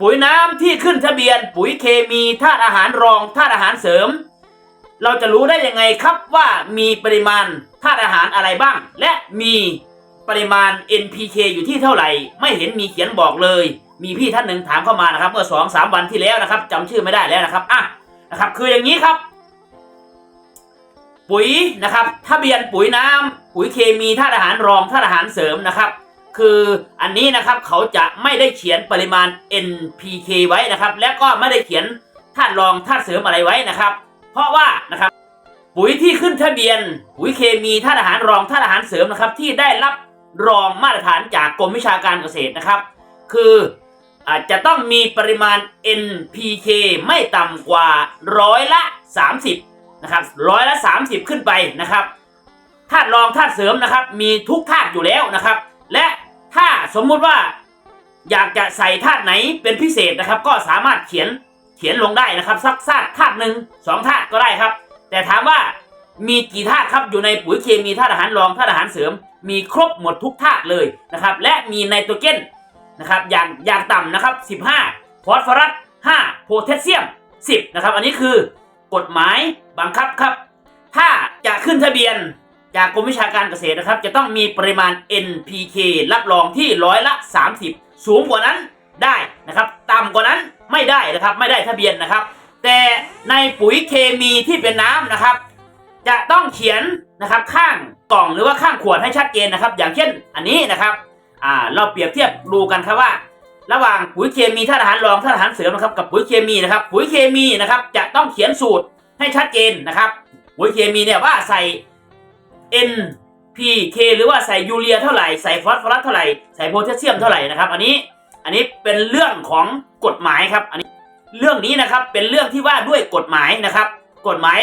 ปุ๋ยน้ำที่ขึ้นทะเบียน ปุ๋ยเคมีธาตุอาหารรองธาตุอาหารเสริม เราจะรู้ได้ยังไงครับว่ามีปริมาณธาตุอาหารอะไรบ้าง และมีปริมาณ NPK อยู่ที่เท่าไหร่ ไม่เห็นมีเขียนบอกเลย มีพี่ท่านหนึ่งถามเข้ามานะครับ เมื่อสองสามวันที่แล้วนะครับจำชื่อไม่ได้แล้วนะครับอะนะครับ คืออย่างนี้ครับ ปุ๋ยนะครับทะเบียนปุ๋ยน้ำปุ๋ยเคมีธาตุอาหารรองธาตุอาหารเสริมนะครับ คืออันนี้นะครับเขาจะไม่ได้เขียนปริมาณ NPK ไว้นะครับ และก็ไม่ได้เขียนธาตุรองธาตุเสริมอะไรไว้นะครับ เพราะว่านะครับปุ๋ยที่ขึ้นทะเบียนปุ๋ยเคมีธาตุอาหารรองธาตุอาหารเสริมนะครับ ที่ได้รับรองมาตรฐานจากกรมวิชาการเกษตรนะครับ คืออาจจะต้องมีปริมาณ NPK ไม่ต่ำกว่าร้อยละ 30นะครับร้อยละ 30 ขึ้นไปนะครับธาตุรองธาตุเสริมนะครับ มีทุกธาตุอยู่แล้วนะครับ และ ถ้าสมมุติว่าอยากจะใส่ธาตุไหนเป็นพิเศษนะครับ ก็สามารถเขียนเขียนลงได้นะครับสักธาตุธาตุหนึ่งสองธาตุก็ได้ครับ แต่ถามว่ามีกี่ธาตุครับอยู่ในปุ๋ยเคมีธาตุอาหารรองธาตุอาหารเสริม มีครบหมดทุกธาตุเลยนะครับ และมีไนโตรเจนนะครับอย่างอย่างต่ำนะครับ 15ฟอสฟอรัส5โพแทสเซียม 10นะครับอันนี้คือกฎหมายบังคับครับ ถ้าจะขึ้นทะเบียน จากกรมวิชาการเกษตรนะครับ จะต้องมีปริมาณ NPK รับรองที่ร้อยละ 30 สูงกว่านั้นได้นะครับ ต่ำกว่านั้นไม่ได้นะครับ ไม่ได้ทะเบียนนะครับ แต่ในปุ๋ยเคมีที่เป็นน้ำนะครับ จะต้องเขียนนะครับข้างกล่องหรือว่าข้างขวดให้ชัดเจนนะครับ อย่างเช่นอันนี้นะครับอ่าเราเปรียบเทียบดูกันครับว่า ระหว่างปุ๋ยเคมีธาตุอาหารรองธาตุอาหารเสริมนะครับกับปุ๋ยเคมีนะครับ ปุ๋ยเคมีนะครับจะต้องเขียนสูตรให้ชัดเจนนะครับ ปุ๋ยเคมีเนี่ยว่าใส่ N P K หรือว่าใส่ยูเรียเท่าไหร่ ใส่ฟอสฟอรัสเท่าไหร่ ใส่โพแทสเซียมเท่าไหร่นะครับ อันนี้ อันนี้เป็นเรื่องของกฎหมายครับ อันนี้เรื่องนี้นะครับเป็นเรื่องที่ว่าด้วยกฎหมายนะครับ กฎหมาย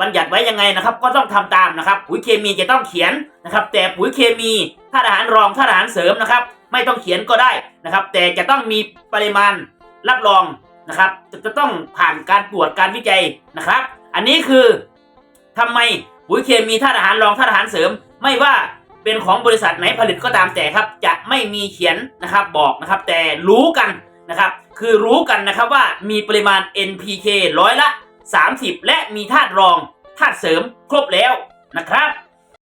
บัญญัติไว้ยังไงนะครับ ก็ต้องทำตามนะครับ ปุ๋ยเคมีจะต้องเขียนนะครับ แต่ปุ๋ยเคมีธาตุอาหารรองธาตุอาหารเสริมนะครับ ไม่ต้องเขียนก็ได้นะครับ แต่จะต้องมีปริมาณรับรองนะครับ จะต้องผ่านการตรวจการวิจัยนะครับ อันนี้คือทำไม ปุ๋ยเคมีธาตุอาหารรองธาตุอาหารเสริม ไม่ว่าเป็นของบริษัทไหนผลิตก็ตามแต่ครับ จะไม่มีเขียนนะครับบอกนะครับแต่รู้กันนะครับคือรู้กันนะครับว่ามีปริมาณ NPK ร้อยละ 30 และมีธาตุรองธาตุเสริมครบแล้วนะครับ